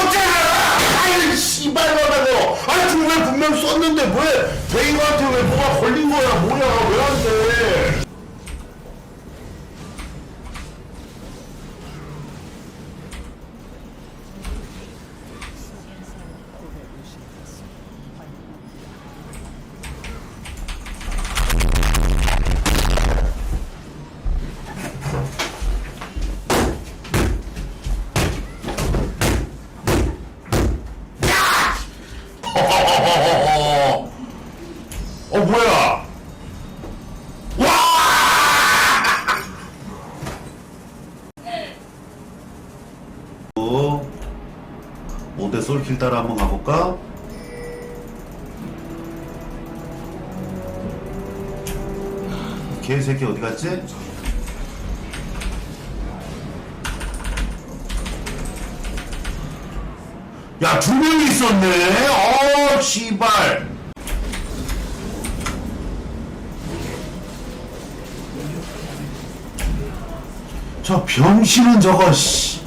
썼잖아! 아이, 씨발놈하고! 아니, 궁을 분명 썼는데, 왜, 베이한테 왜 뭐가 걸린 거야? 뭐야, 왜 안 돼? 어, 뭐야? 와! 어, 5대 솔킬 따라 한번 가볼까? 개새끼 어디 갔지? 야, 두 명이 있었네? 어, 씨발. 저 병신은 저거, 씨.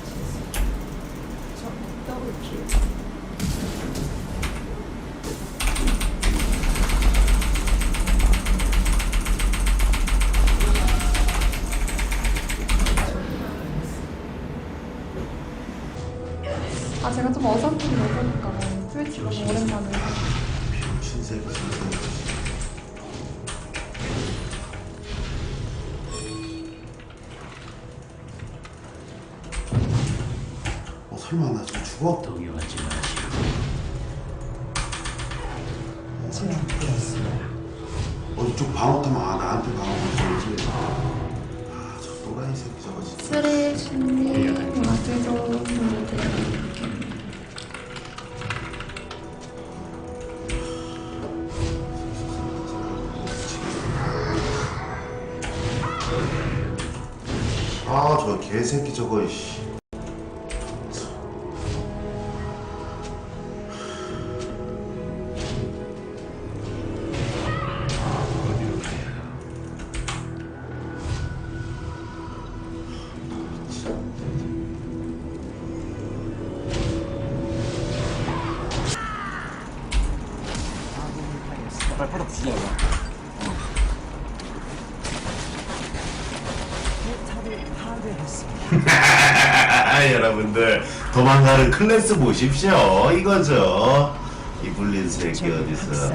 아 제가 좀 어설프게 먹으니까 뭐 트위치 너무 오랜만에. 병신 새끼, 설마 나 지금 죽어? 동요하지 마시오. 어, 이쪽 방어 타면 아, 나한테 방어 걸지. 아, 저 또라이 새끼 저거 진짜. 쓰레쉬님 와주죠 아, 저 개새끼 저거, 씨. 발바닥 주냐 이거. 아, 여러분들 도망가는 클래스 보십시오. 이거죠. 이 불린 새끼 어디서?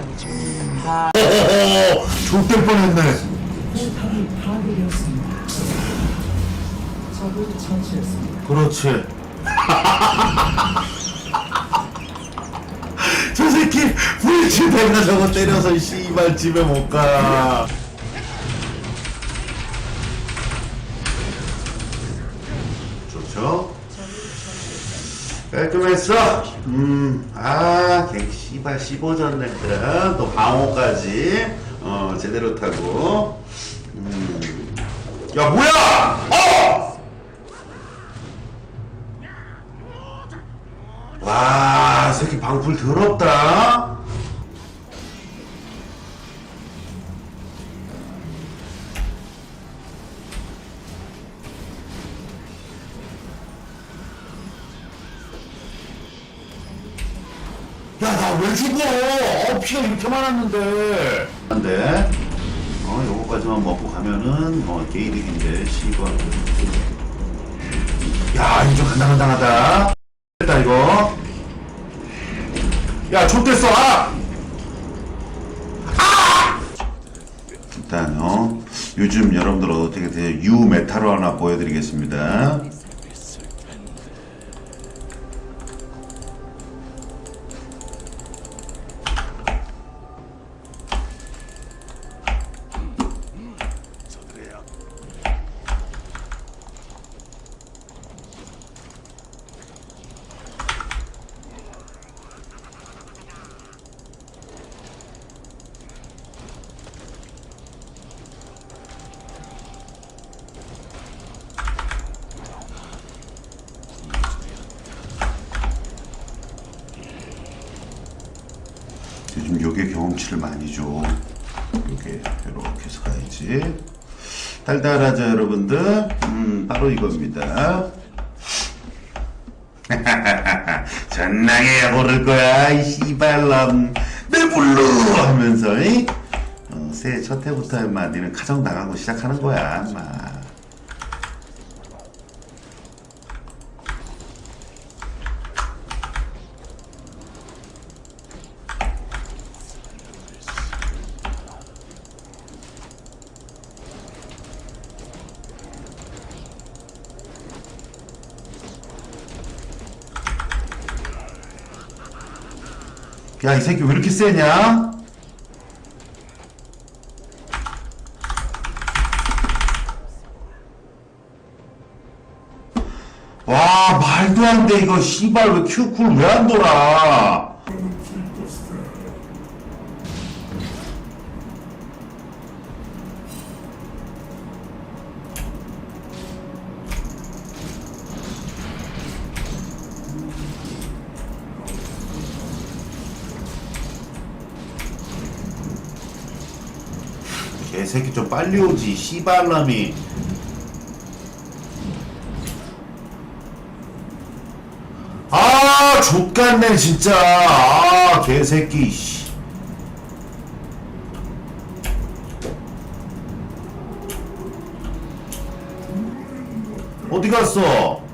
오호호, 족될 뻔했네. 그렇지. 저 새끼 불치대가 저거 때려서 씨발 집에 못 가. 좋죠? 깔끔했어. 음, 아, 개 씨발 15전 랭크또 방어까지 어 제대로 타고. 음, 야 뭐야? 어! 와, 이 새끼 방풀 더럽다. 야, 나 왜 죽어? 어, 피가 이렇게 많았는데. 안 돼. 어, 요거까지만 먹고 가면은, 어, 게이득인데, 씨발. 야, 이거 좀 간당간당하다. 됐다, 이거. 야, 좆됐어, 아! 아! 일단, 어, 요즘 여러분들 어떻게 돼요? 유 메타로 하나 보여드리겠습니다. 요즘 요게 경험치를 많이 줘. 요게 이렇게 해서 가야지. 달달하죠 여러분들 음 바로 이겁니다 전나게 고를 거야 이 씨발람 내 불러 하면서 이? 어, 새해 첫 해부터 인마 니는 가정 나가고 시작하는 거야 인마 야 이 새끼 왜 이렇게 세냐? 와 말도 안 돼 이거 씨발 왜 큐쿨 왜 안 돌아 개새끼 좀 빨리 오지 씨발람이 아 족같네 진짜 아 개새끼 씨. 어디 갔어?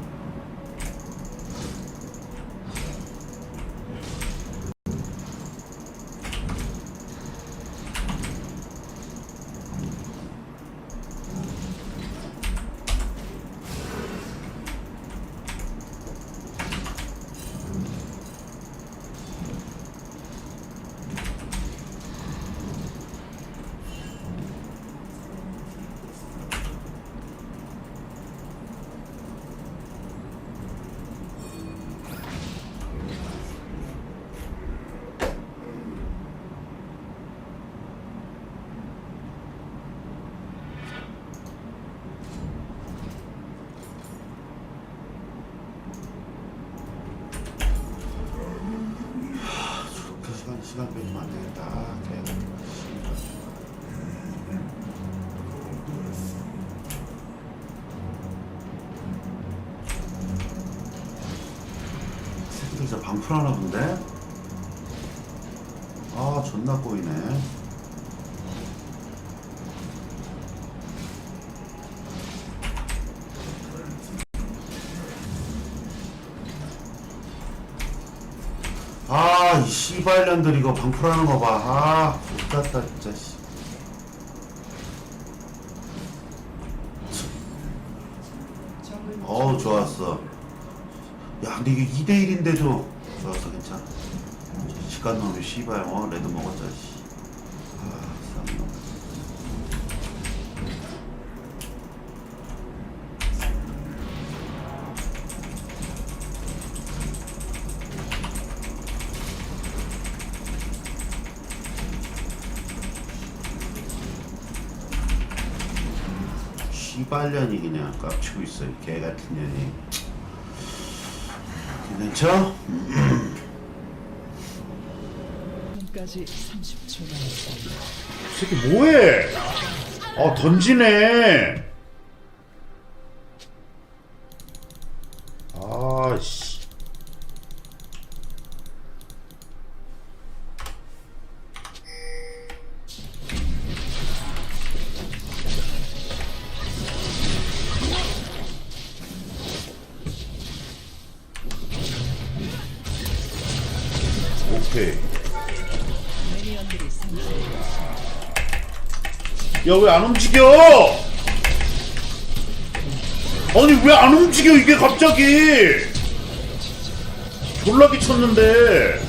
그 시간 빼면 안 되겠다. 아, 그래. 새끼들 진짜 방풀하나 본데? 아 존나 꼬이네. 아, 이 씨발년들 이거 방풀하는 거 봐. 아, 못갔다 진짜. 씨. 어우, 좋았어. 야, 근데 이게 2대 1인데도 좋았어, 괜찮아. 시간 놈이 씨발, 어, 레드 먹었자, 씨. 씨발년이 그냥 깝치고 있어, 이 개같은 년이. 괜찮죠? 까지 30초 남았습니다. 이 새끼 뭐해? 아 던지네. 아 씨. 오케이. 야 왜 안 움직여? 아니 왜 안 움직여 이게 갑자기? 졸라기 쳤는데.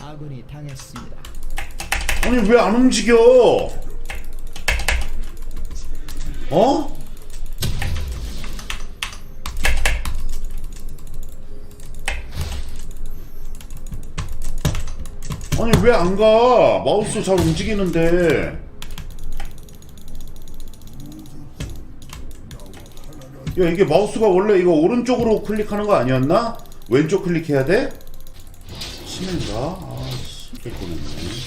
아군이 당했습니다. 아니 왜 안 움직여? 어? 아니 왜 안 가? 마우스 잘 움직이는데. 야 이게 마우스가 원래 이거 오른쪽으로 클릭하는 거 아니었나? 왼쪽 클릭해야 돼? 심인가? 아 씨. 쉽게 꼬냈네.